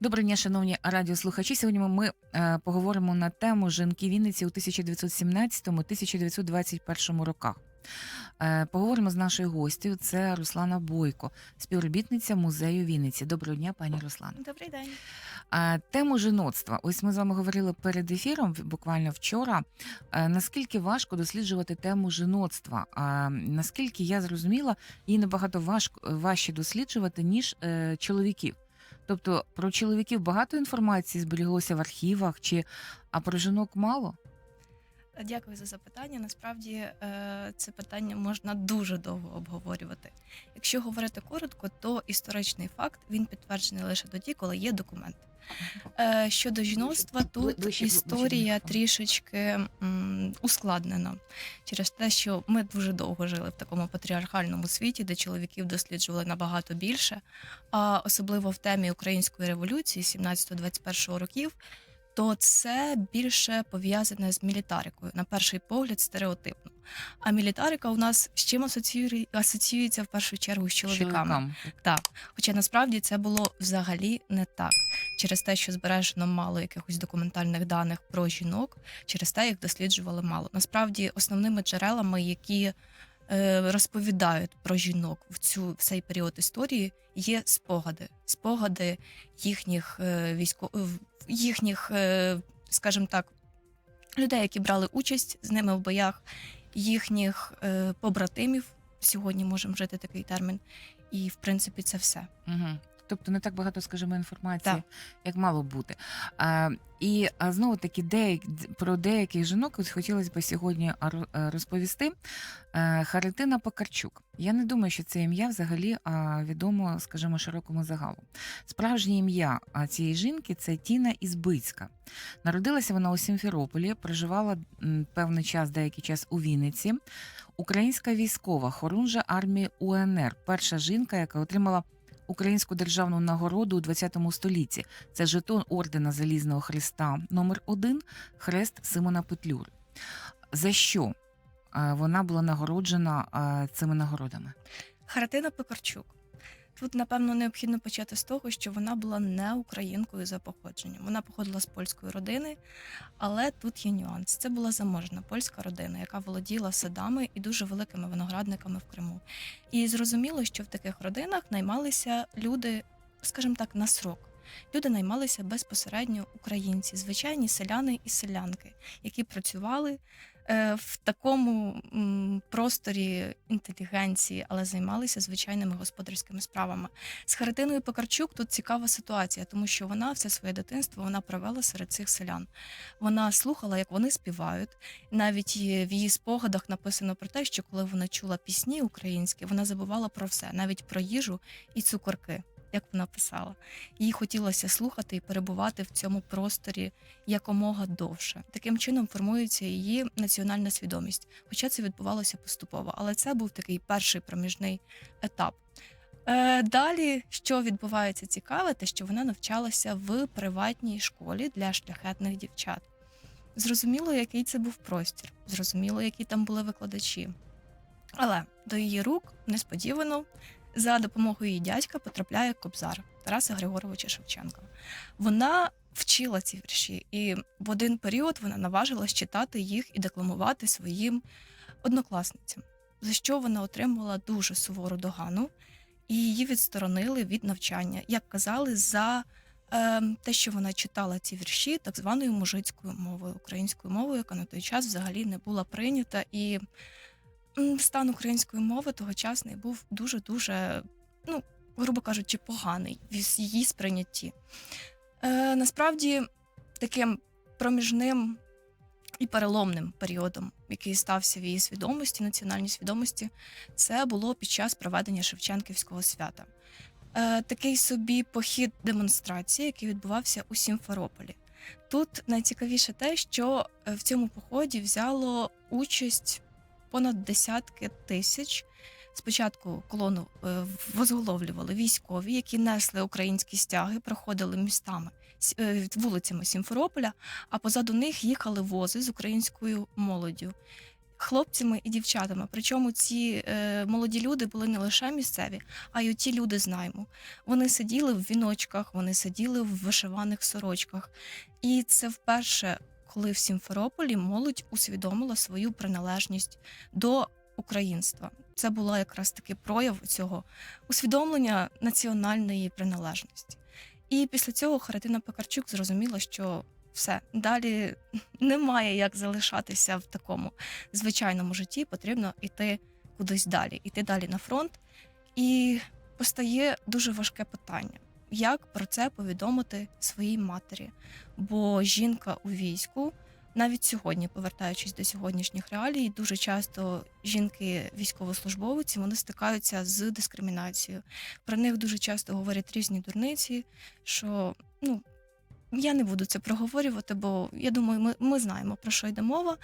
Доброго дня, шановні радіослухачі. Сьогодні ми е, поговоримо на тему жінки Вінниці у 1917-1921 роках. Е, поговоримо з нашою гостю. Це Руслана Бойко, співробітниця музею Вінниці. Доброго дня, пані Руслана. Добрий день. Е, тему жіноцтва. Ось ми з вами говорили перед ефіром, буквально вчора. Е, наскільки важко досліджувати тему жіноцтва? А наскільки я зрозуміла, її набагато важко важче досліджувати, ніж е, чоловіків. Тобто про чоловіків багато інформації зберіглося в архівах, чи а про жінок мало? Дякую за запитання. Насправді е, це питання можна дуже довго обговорювати. Якщо говорити коротко, то історичний факт він підтверджений лише тоді, коли є документ. Е, Щодо жіноцтва, тут історія трішечки ускладнена через те, що ми дуже довго жили в такому патріархальному світі, де чоловіків досліджували набагато більше. А особливо в темі української революції 17-21 років, то це більше пов'язане з мілітарикою, на перший погляд, стереотипно. А мілітарика у нас з чим асоціює- асоціюється в першу чергу з чоловіками. Чоловікам. Так, хоча насправді це було взагалі не так. Через те, що збережено мало якихось документальних даних про жінок, через те їх досліджували мало. Насправді, основними джерелами, які е, розповідають про жінок в цю в цей період історії, є спогади, спогади їхніх е, військо їхніх, е, скажімо так, людей, які брали участь з ними в боях, їхніх е, побратимів. Сьогодні можемо вжити такий термін. І в принципі це все. Угу. Тобто не так багато, скажімо, інформації, Так. як мало бути. А, і а, знову таки, деяк, про деяких жінок хотілося б сьогодні е, розповісти. Е, Харитина Покарчук. Я не думаю, що це ім'я взагалі а, відомо, скажімо, широкому загалу. Справжнє ім'я цієї жінки це Тіна Ізбицька. Народилася вона у Сімферополі, проживала певний час, деякий час у Вінниці. Українська військова хорунжа армії УНР, перша жінка, яка отримала українську державну нагороду у 20 столітті. Це жетон ордена Залізного Христа номер 1 хрест Симона Петлюри. За що е, вона була нагороджена е, цими нагородами? Харатина Пекарчук. Тут, напевно, необхідно почати з того, що вона була не українкою за походженням. Вона походила з польської родини, але тут є нюанс. Це була заможна польська родина, яка володіла садами і дуже великими виноградниками в Криму. І зрозуміло, що в таких родинах наймалися люди, скажімо так, на срок. Люди наймалися безпосередньо українці, звичайні селяни і селянки, які працювали в такому просторі інтелігенції, але займалися звичайними господарськими справами. З Харитиною Покарчук тут цікава ситуація, тому що вона все своє дитинство вона провела серед цих селян. Вона слухала, як вони співають. Навіть в її спогадах написано про те, що коли вона чула пісні українські, вона забувала про все, навіть про їжу і цукорки. Як вона писала, їй хотілося слухати і перебувати в цьому просторі якомога довше. Таким чином формується її національна свідомість. Хоча це відбувалося поступово, але це був такий перший проміжний етап. Е, далі, що відбувається цікаве, те, що вона навчалася в приватній школі для шляхетних дівчат. Зрозуміло, який це був простір, зрозуміло, які там були викладачі. Але до її рук несподівано за допомогою її дядька потрапляє кобзар Тараса Григоровича Шевченка. Вона вчила ці вірші, і в один період вона наважилась читати їх і декламувати своїм однокласницям, за що вона отримала дуже сувору догану, і її відсторонили від навчання, як казали, за е, те, що вона читала ці вірші так званою мужицькою мовою, українською мовою, яка на той час взагалі не була прийнята. І стан української мови тогочасний був дуже дуже, ну грубо кажучи, поганий в її сприйнятті. Е, насправді таким проміжним і переломним періодом, який стався в її свідомості, національній свідомості, це було під час проведення Шевченківського свята. Е, такий собі похід демонстрації, який відбувався у Сімферополі. Тут найцікавіше те, що е, в цьому поході взяло участь понад десятки тисяч. Спочатку колону е, возголовлювали військові, які несли українські стяги, проходили містами е, вулицями Сімферополя, а позаду них їхали вози з українською молоддю. хлопцями і дівчатами. Причому ці е, молоді люди були не лише місцеві, а й ті люди з найму. Вони сиділи в віночках, вони сиділи в вишиваних сорочках. І це вперше, коли в Сімферополі молодь усвідомила свою приналежність до українства. Це була якраз таки прояв цього усвідомлення національної приналежності. І після цього Харитина Пекарчук зрозуміла, що все далі немає як залишатися в такому звичайному житті. Потрібно йти кудись далі, йти далі на фронт. І постає дуже важке питання: як про це повідомити своїй матері? Бо жінка у війську, навіть сьогодні, повертаючись до сьогоднішніх реалій, дуже часто жінки військовослужбовиці вони стикаються з дискримінацією. Про них дуже часто говорять різні дурниці, що ну. Я не буду це проговорювати, бо я думаю, ми, ми знаємо про що йде мова.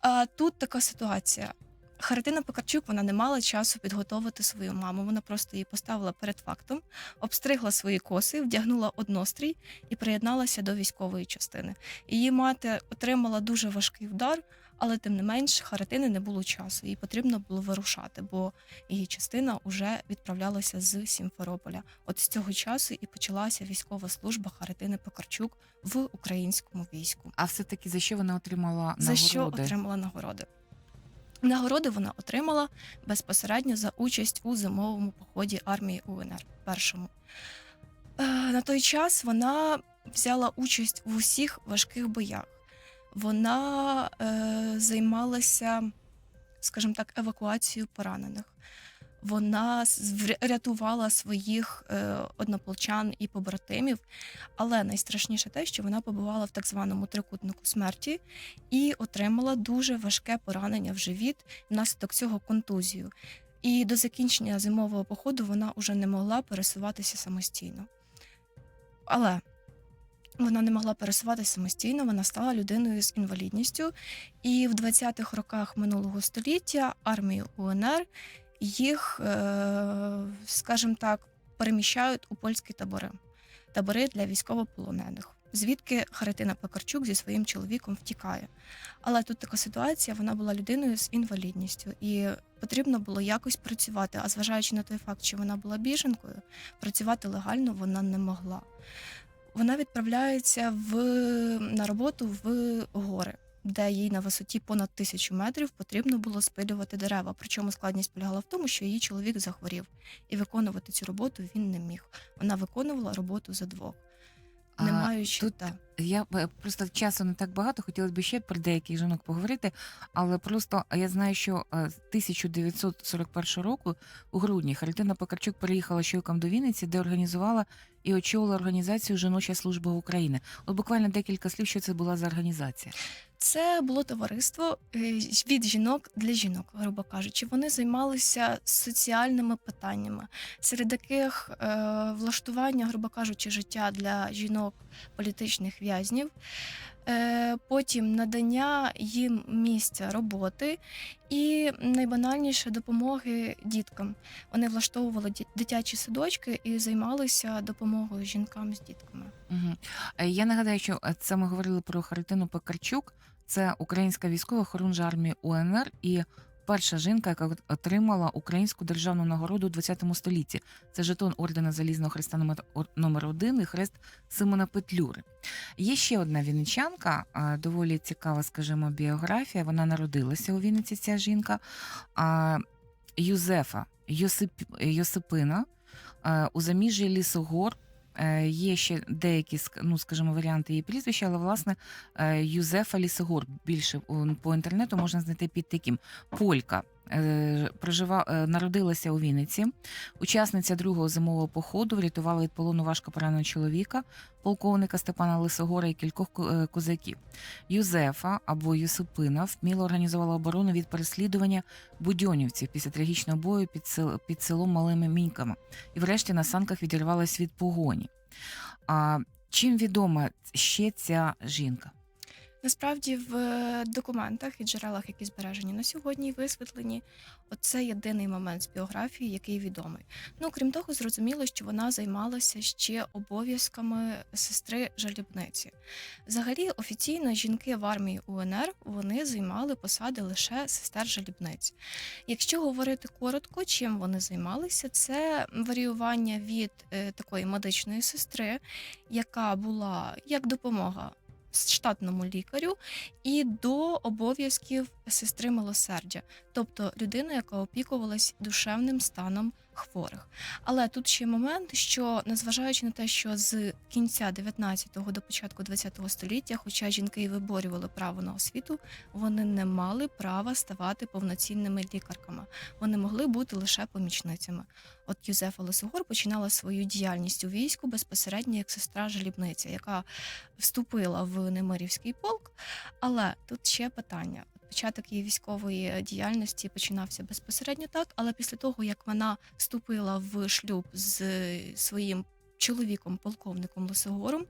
А тут така ситуація. Харитина Пекарчук вона не мала часу підготовити свою маму. Вона просто її поставила перед фактом, обстригла свої коси, вдягнула однострій і приєдналася до військової частини. Її мати отримала дуже важкий удар, але тим не менш Харитини не було часу. Їй потрібно було вирушати, бо її частина вже відправлялася з Сімферополя. От з цього часу і почалася військова служба Харитини Пекарчук в українському війську. А все-таки за що вона отримала За що отримала нагороди? Нагороди вона отримала безпосередньо за участь у зимовому поході армії УНР. Першому Е, на той час вона взяла участь в усіх важких боях. Вона е, займалася, скажімо так, евакуацією поранених. Вона з- вря- рятувала своїх е, однополчан і побратимів. Але найстрашніше те, що вона побувала в так званому трикутнику смерті і отримала дуже важке поранення в живіт, внаслідок цього контузію. І до закінчення зимового походу вона вже не могла пересуватися самостійно. Але вона не могла пересуватися самостійно, вона стала людиною з інвалідністю. І в 20-х роках минулого століття армії УНР їх, е, скажімо так, переміщають у польські табори, табори для військовополонених, звідки Харитина Пекарчук зі своїм чоловіком втікає. Але тут така ситуація, вона була людиною з інвалідністю, і потрібно було якось працювати. А зважаючи на той факт, що вона була біженкою, працювати легально вона не могла. Вона відправляється в, на роботу в гори, де їй на висоті понад тисячу метрів потрібно було спилювати дерева. Причому складність полягала в тому, що її чоловік захворів, і виконувати цю роботу він не міг. Вона виконувала роботу за двох, не маючи тут та. Я б- просто часу не так багато, хотілося б ще про деяких жінок поговорити, але просто я знаю, що е, з 1941 року у грудні Харитина Покарчук переїхала щойком до Вінниці, де організувала і очолила організацію Жіноча служба України. От буквально декілька слів, що це була за організація. Це було товариство е, від жінок для жінок, грубо кажучи. Вони займалися соціальними питаннями, серед яких е, влаштування, грубо кажучи, життя для жінок політичних в'язнів, е, потім надання їм місця роботи і найбанальніше допомоги діткам. Вони влаштовували дитячі садочки і займалися допомогою жінкам з дітками. Угу. Я нагадаю, що е, це ми говорили про Харитину Покарчук. Це українська військова хорунжа армії УНР і перша жінка, яка отримала українську державну нагороду у 20 столітті. Це жетон ордена Залізного Христа номер, ор- номер один і хрест Симона Петлюри. Є ще одна вінничанка, доволі цікава, скажімо, біографія. Вона народилася у Вінниці, ця жінка. Юзефа Йосип, Йосипина у заміжжі Лісогор. Е, Є ще деякі, ну скажімо, варіанти її прізвища, але власне е, Юзефа Лісогор більше по інтернету можна знайти під таким. Полька прожива, е, народилася у Вінниці, учасниця другого зимового походу, врятувала від полону важко пораненого чоловіка, полковника Степана Лисогора і кількох е, козаків. Юзефа або Юсипина вміло організувала оборону від переслідування будьонівців після трагічного бою під, сел, під селом Малими Міньками і врешті на санках відірвалась від погоні. А чим відома ще ця жінка? Насправді, в е, документах і джерелах, які збережені на сьогодні висвітлені, оце єдиний момент з біографії, який відомий. Ну, крім того, зрозуміло, що вона займалася ще обов'язками сестри жалібниці. Взагалі, офіційно жінки в армії УНР вони займали посади лише сестер жалібниць. Якщо говорити коротко, чим вони займалися, це варіювання від е, такої медичної сестри, яка була як допомога штатному лікарю, і до обов'язків сестри милосердя, тобто людина, яка опікувалась душевним станом хворих. Але тут ще момент, що незважаючи на те, що з кінця 19-го до початку 20-го століття, хоча жінки і виборювали право на освіту, вони не мали права ставати повноцінними лікарками. Вони могли бути лише помічницями. От Юзефа Лисогор починала свою діяльність у війську безпосередньо як сестра жалібниця, яка вступила в Немирівський полк. Але тут ще питання. Початок її військової діяльності починався безпосередньо так, але після того, як вона вступила в шлюб з своїм чоловіком, полковником Лисогором,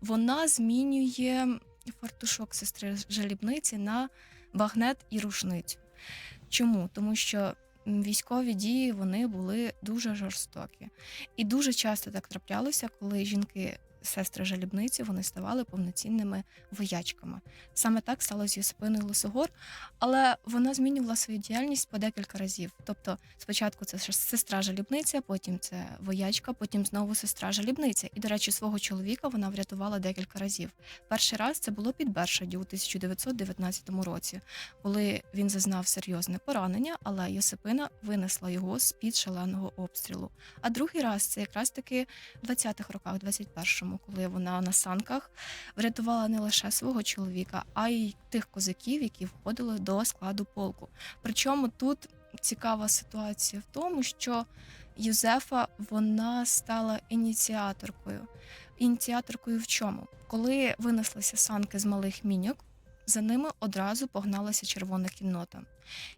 вона змінює фартушок сестри жалібниці на багнет і рушницю. Чому? Тому що військові дії вони були дуже жорстокі. І дуже часто так траплялося, коли жінки. Сестри жалібниці вони ставали повноцінними воячками. Саме так сталося з Йосипиною Лисогор, але вона змінювала свою діяльність по декілька разів. Тобто, спочатку це сестра жалібниця, потім це воячка, потім знову сестра жалібниця. І, до речі, свого чоловіка вона врятувала декілька разів. Перший раз це було під Бершадю у 1919 році, коли він зазнав серйозне поранення, але Йосипина винесла його з під шаленого обстрілу. А другий раз це якраз таки в 20-х роках, 21-му, коли вона на санках врятувала не лише свого чоловіка, а й тих козаків, які входили до складу полку. Причому тут цікава ситуація в тому, що Юзефа вона стала ініціаторкою. Ініціаторкою в чому? Коли винеслися санки з малих міньок, за ними одразу погналася червона кіннота.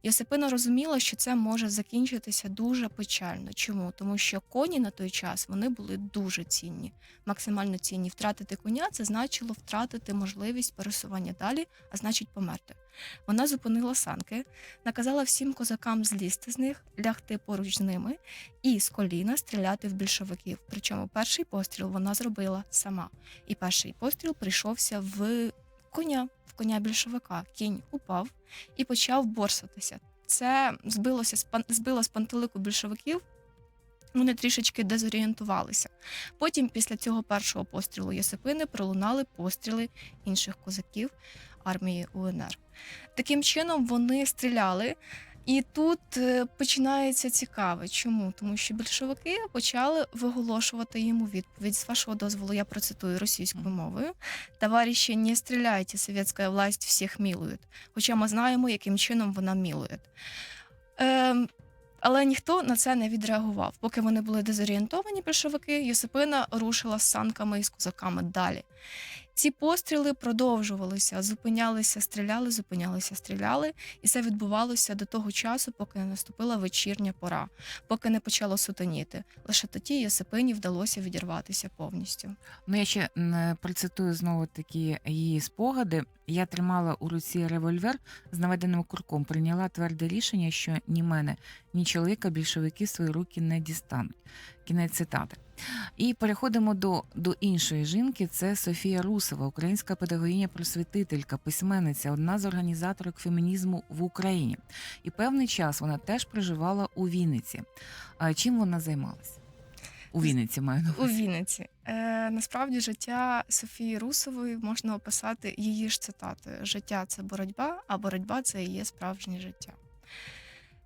Йосипина розуміла, що це може закінчитися дуже печально. Чому? Тому що коні на той час вони були дуже цінні, максимально цінні. Втратити коня це значило втратити можливість пересування далі, а значить померти. Вона зупинила санки, наказала всім козакам злізти з них, лягти поруч з ними і з коліна стріляти в більшовиків. Причому перший постріл вона зробила сама. І перший постріл прийшовся в коня, коня більшовика. Кінь упав і почав борсатися. Це збилося збило з пантелику більшовиків. Вони трішечки дезорієнтувалися. Потім, після цього першого пострілу Єсипини, пролунали постріли інших козаків армії УНР. Таким чином вони стріляли. І тут е, починається цікаве. Чому? Тому що більшовики почали виголошувати йому відповідь. З вашого дозволу я процитую російською мовою. Товариші, не стріляйте, совєтська власть всіх милує. Хоча ми знаємо, яким чином вона милує. Ем, але ніхто на це не відреагував. Поки вони були дезорієнтовані, більшовики, Йосипина рушила з санками і з козаками далі. Ці постріли продовжувалися, зупинялися, стріляли, зупинялися, стріляли, і це відбувалося до того часу, поки не наступила вечірня пора, поки не почало сутеніти. Лише тоді Йосипині вдалося відірватися повністю. Ну, я ще процитую знову такі її спогади. Я тримала у руці револьвер з наведеним курком, прийняла тверде рішення, що ні мене, ні чоловіка більшовики свої руки не дістануть. Кінець цитати. І переходимо до, до іншої жінки. Це Софія Русова, українська педагогиня-просвітителька, письменниця, одна з організаторок фемінізму в Україні. І певний час вона теж проживала у Вінниці. А чим вона займалась? У Вінниці маю на У. Вінниці. Е, насправді життя Софії Русової можна описати її ж цитатою: життя це боротьба, а боротьба це і є справжнє життя.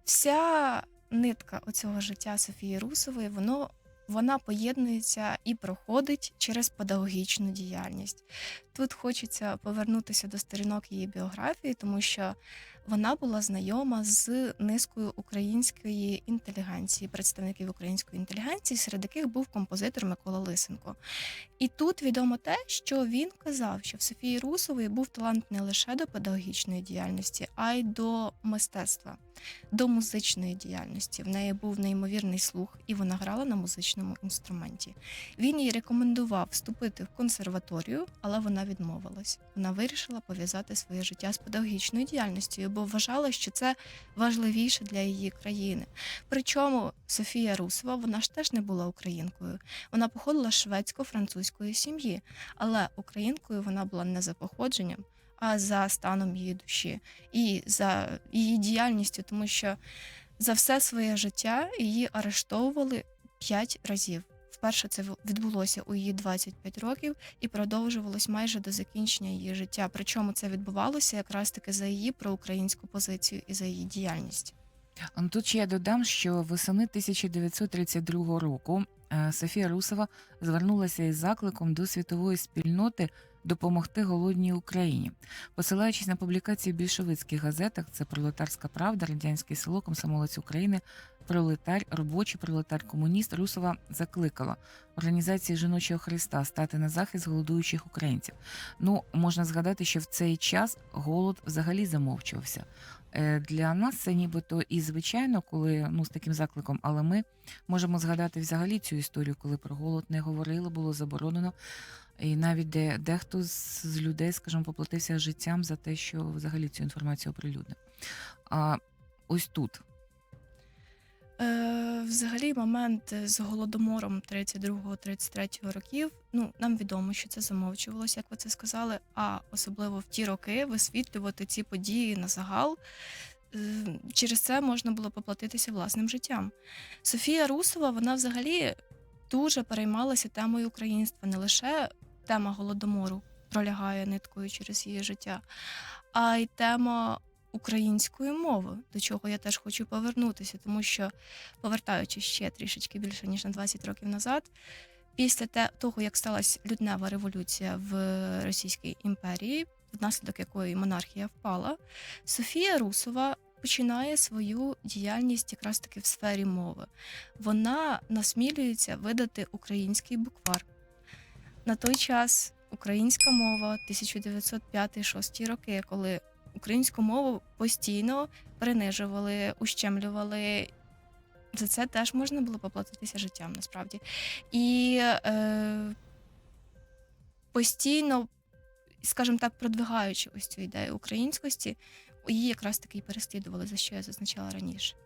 Вся нитка оцього життя Софії Русової, воно. Вона поєднується і проходить через педагогічну діяльність. Тут хочеться повернутися до сторінок її біографії, тому що вона була знайома з низкою української інтелігенції, представників української інтелігенції, серед яких був композитор Микола Лисенко. І тут відомо те, що він казав, що в Софії Русової був талант не лише до педагогічної діяльності, а й до мистецтва, до музичної діяльності. В неї був неймовірний слух, і вона грала на музичному інструменті. Він їй рекомендував вступити в консерваторію, але вона відмовилась. Вона вирішила пов'язати своє життя з педагогічною діяльністю, бо вважала, що це важливіше для її країни. Причому Софія Русова, вона ж теж не була українкою. Вона походила з шведсько-французької сім'ї, але українкою вона була не за походженням, а за станом її душі і за її діяльністю, тому що за все своє життя її арештовували п'ять разів. Вперше це відбулося у її 25 років і продовжувалось майже до закінчення її життя. Причому це відбувалося якраз таки за її проукраїнську позицію і за її діяльність. Ну, Тут ще я додам, що восени 1932 року е, Софія Русова звернулася із закликом до світової спільноти допомогти голодній Україні, посилаючись на публікації в більшовицьких газетах, це Пролетарська правда, Радянське село, Комсомолець України, Пролетар, робочий пролетар, комуніст Русова закликала організації жіночого Христа стати на захист голодуючих українців. Ну можна згадати, що в цей час голод взагалі замовчувався. Е, Для нас це нібито і звичайно, коли ну з таким закликом, але ми можемо згадати взагалі цю історію, коли про голод не говорили, було заборонено. І навіть де дехто з з людей, скажімо, поплатився життям за те, що взагалі цю інформацію оприлюднив. А ось тут Е, взагалі, момент з голодомором 32-33 років. Ну нам відомо, що це замовчувалося, як ви це сказали. А особливо в ті роки висвітлювати ці події на загал. е, Через це можна було поплатитися власним життям. Софія Русова, вона взагалі дуже переймалася темою українства. Не лише тема голодомору пролягає ниткою через її життя, а й тема української мови, до чого я теж хочу повернутися, тому що, повертаючись ще трішечки більше ніж на 20 років назад, після того, як сталася люднева революція в Російській імперії, внаслідок якої монархія впала, Софія Русова. Починає свою діяльність якраз таки в сфері мови. Вона насмілюється видати український буквар. На той час українська мова 1905-6 роки, коли українську мову постійно принижували, ущемлювали. За це теж можна було поплатитися життям насправді. І е, постійно, скажімо так, продвигаючи ось цю ідею українськості, її якраз таки і переслідували, за що я зазначала раніше.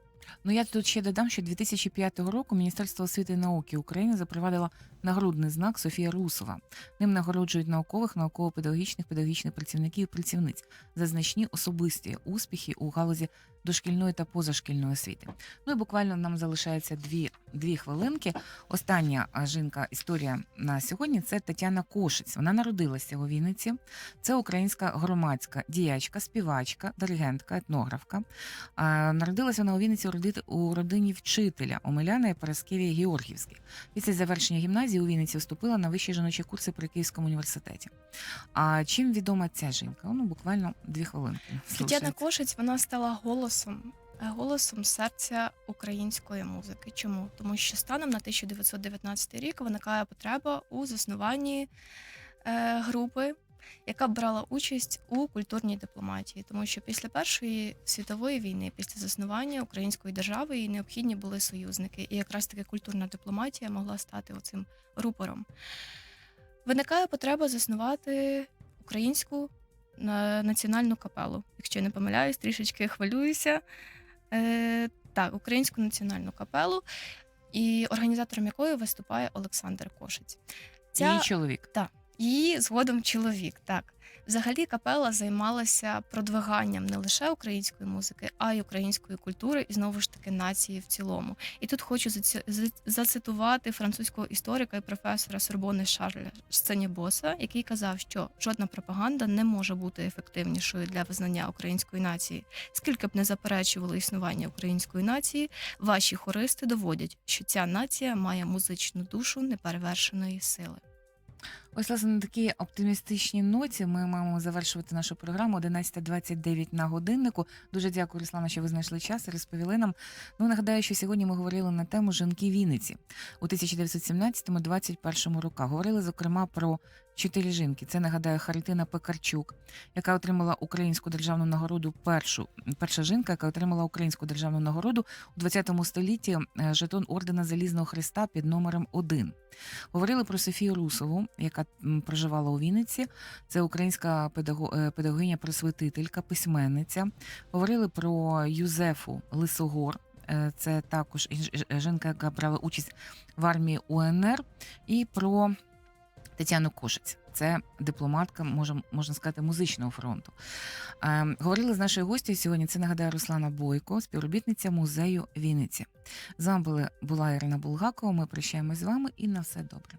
Ну я тут ще додам, що 2005 року Міністерство освіти і науки України запровадило нагрудний знак Софія Русова. Ним нагороджують наукових, науково-педагогічних, педагогічних працівників і працівниць за значні особисті успіхи у галузі дошкільної та позашкільної освіти. Ну і буквально нам залишається дві, дві хвилинки. Остання жінка історія на сьогодні це Тетяна Кошиць. Вона народилася у Вінниці. Це українська громадська діячка, співачка, диригентка, етнографка. Народилася вона у Вінниці родити- у родині вчителя Омеляна і Параскевія Георгівських. Після завершення гімназії у Вінниці вступила на вищі жіночі курси при Київському університеті. А чим відома ця жінка? Ну, буквально дві хвилинки. Тетяна. Кошиць вона стала голосом, е, голосом серця української музики. Чому? Тому що станом на 1919 рік виникає потреба у заснуванні е, групи, яка брала участь у культурній дипломатії, тому що після Першої світової війни, після заснування української держави, їй необхідні були союзники, і якраз таки культурна дипломатія могла стати оцим рупором. Виникає потреба заснувати українську національну капелу. Якщо я не помиляюсь, трішечки хвилююся. Е, так, українську національну капелу, і організатором якої виступає Олександр Кошиць. Її чоловік. Її згодом чоловік. Так, взагалі капела займалася продвиганням не лише української музики, а й української культури і знову ж таки нації в цілому. І тут хочу зацитувати французького історика і професора Сорбони Шарля Сценібоса, який казав, що жодна пропаганда не може бути ефективнішою для визнання української нації. Скільки б не заперечували існування української нації, ваші хористи доводять, що ця нація має музичну душу неперевершеної сили. Ось власне на такій оптимістичній ноті ми маємо завершувати нашу програму 11.29 на годиннику. Дуже дякую, Руслана, що ви знайшли час і розповіли нам. Ну нагадаю, що сьогодні ми говорили на тему жінки Вінниці у 1917-21 роках. Говорили зокрема про чотири жінки. Це нагадаю Харитина Пекарчук, яка отримала українську державну нагороду. Першу перша жінка, яка отримала українську державну нагороду у 20 столітті е, жетон ордена Залізного Христа під номером 1. Говорили про Софію Русову, яка проживала у Вінниці. Це українська е, педагогиня просвітителька, письменниця. Говорили про Юзефу Лисогор. е, Це також інж- жінка, яка брала участь в армії УНР, і про Тетяну Кошиць. Це дипломатка, можна сказати, музичного фронту. Е, говорили з нашою гостю сьогодні. Це нагадаю Руслана Бойко, співробітниця музею Вінниці. З вами була Ірина Булгакова. Ми прощаємось з вами і на все добре.